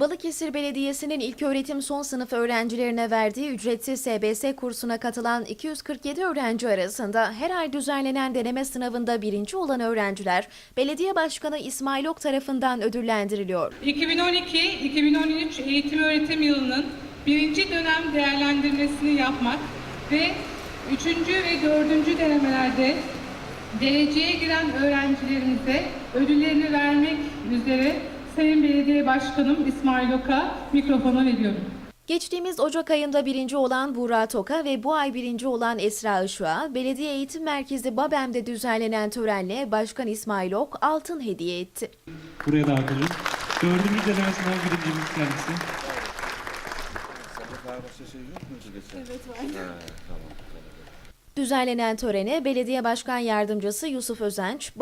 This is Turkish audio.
Balıkesir Belediyesi'nin ilköğretim son sınıf öğrencilerine verdiği ücretsiz SBS kursuna katılan 247 öğrenci arasında her ay düzenlenen deneme sınavında birinci olan öğrenciler Belediye Başkanı İsmail Ok tarafından ödüllendiriliyor. 2012-2013 eğitim öğretim yılının birinci dönem değerlendirmesini yapmak ve üçüncü ve dördüncü denemelerde dereceye giren öğrencilerimize ödüllerini vermek Sayın Belediye Başkanım İsmail Ok'a mikrofonu veriyorum. Geçtiğimiz Ocak ayında birinci olan Buğra Toka ve bu ay birinci olan Esra Işık'a Belediye Eğitim Merkezi Babem'de düzenlenen törenle Başkan İsmail Ok altın hediye etti. Buraya dağıtılır. Dördüncü deneme sınav birincimiz kendisi. Evet var. Düzenlenen törene Belediye Başkan Yardımcısı Yusuf Özenç,